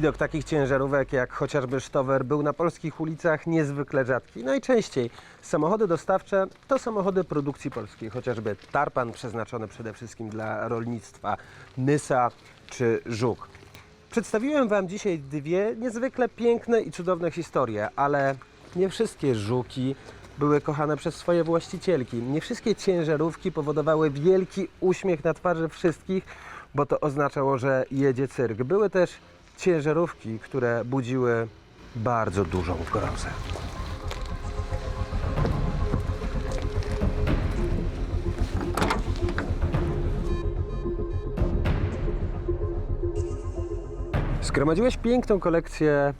Widok takich ciężarówek jak chociażby Sztower był na polskich ulicach niezwykle rzadki. Najczęściej samochody dostawcze to samochody produkcji polskiej, chociażby Tarpan przeznaczony przede wszystkim dla rolnictwa, Nysa czy Żuk. Przedstawiłem Wam dzisiaj dwie niezwykle piękne i cudowne historie, ale nie wszystkie żuki były kochane przez swoje właścicielki. Nie wszystkie ciężarówki powodowały wielki uśmiech na twarzy wszystkich, bo to oznaczało, że jedzie cyrk. Były też ciężarówki, które budziły bardzo dużą grozę. Zgromadziłeś piękną kolekcję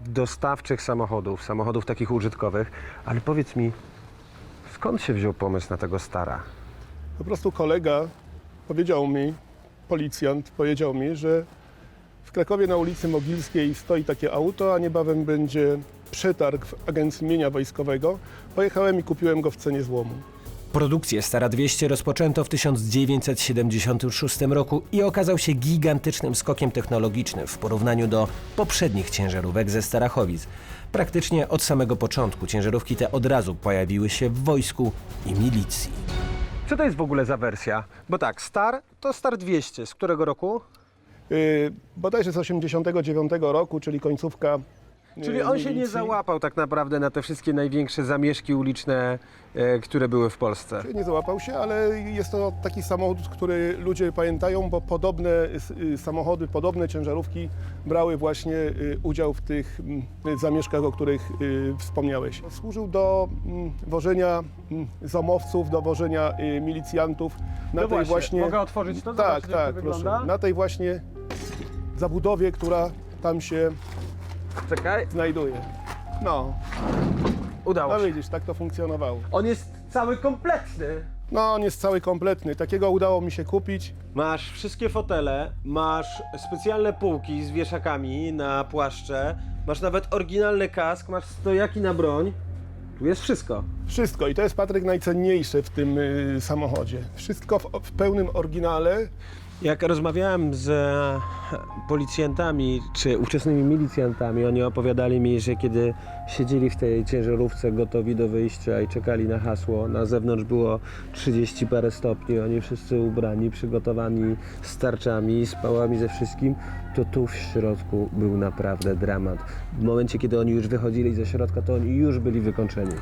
dostawczych samochodów, samochodów takich użytkowych, ale powiedz mi, skąd się wziął pomysł na tego stara? Po prostu kolega powiedział mi, policjant powiedział mi, że w Krakowie na ulicy Mogilskiej stoi takie auto, a niebawem będzie przetarg w Agencji Mienia Wojskowego. Pojechałem i kupiłem go w cenie złomu. Produkcję Stara 200 rozpoczęto w 1976 roku i okazał się gigantycznym skokiem technologicznym w porównaniu do poprzednich ciężarówek ze Starachowic. Praktycznie od samego początku ciężarówki te od razu pojawiły się w wojsku i milicji. Co to jest w ogóle za wersja? Bo tak, Star to Star 200. Z którego roku? Yy, bodajże z 89 roku, czyli końcówka yy, Czyli on się nie milicji. załapał tak naprawdę na te wszystkie największe zamieszki uliczne, e, które były w Polsce. Nie załapał się, ale jest to taki samochód, który ludzie pamiętają, bo podobne y, samochody, podobne ciężarówki brały właśnie y, udział w tych mm, zamieszkach, o których y, wspomniałeś. Służył do mm, wożenia mm, zamowców, do wożenia y, milicjantów na No tej właśnie, właśnie... mogę otworzyć to? Tak, Zobaczyć, jak tak, to proszę. wygląda? Na tej właśnie zabudowie, która tam się Czekaj, znajduje. No, udało no się. widzisz, tak to funkcjonowało. On jest cały kompletny. No, on jest cały kompletny. Takiego udało mi się kupić. Masz wszystkie fotele, masz specjalne półki z wieszakami na płaszcze, masz nawet oryginalny kask, masz stojaki na broń. Tu jest wszystko. Wszystko i to jest Patryk najcenniejsze w tym y, samochodzie. Wszystko w, w pełnym oryginale. Jak rozmawiałem z e, policjantami czy ówczesnymi milicjantami, oni opowiadali mi, że kiedy siedzieli w tej ciężarówce gotowi do wyjścia i czekali na hasło, na zewnątrz było 30 parę stopni, oni wszyscy ubrani, przygotowani z tarczami, z pałami, ze wszystkim, to tu w środku był naprawdę dramat. W momencie, kiedy oni już wychodzili ze środka, to oni już byli wykończeni.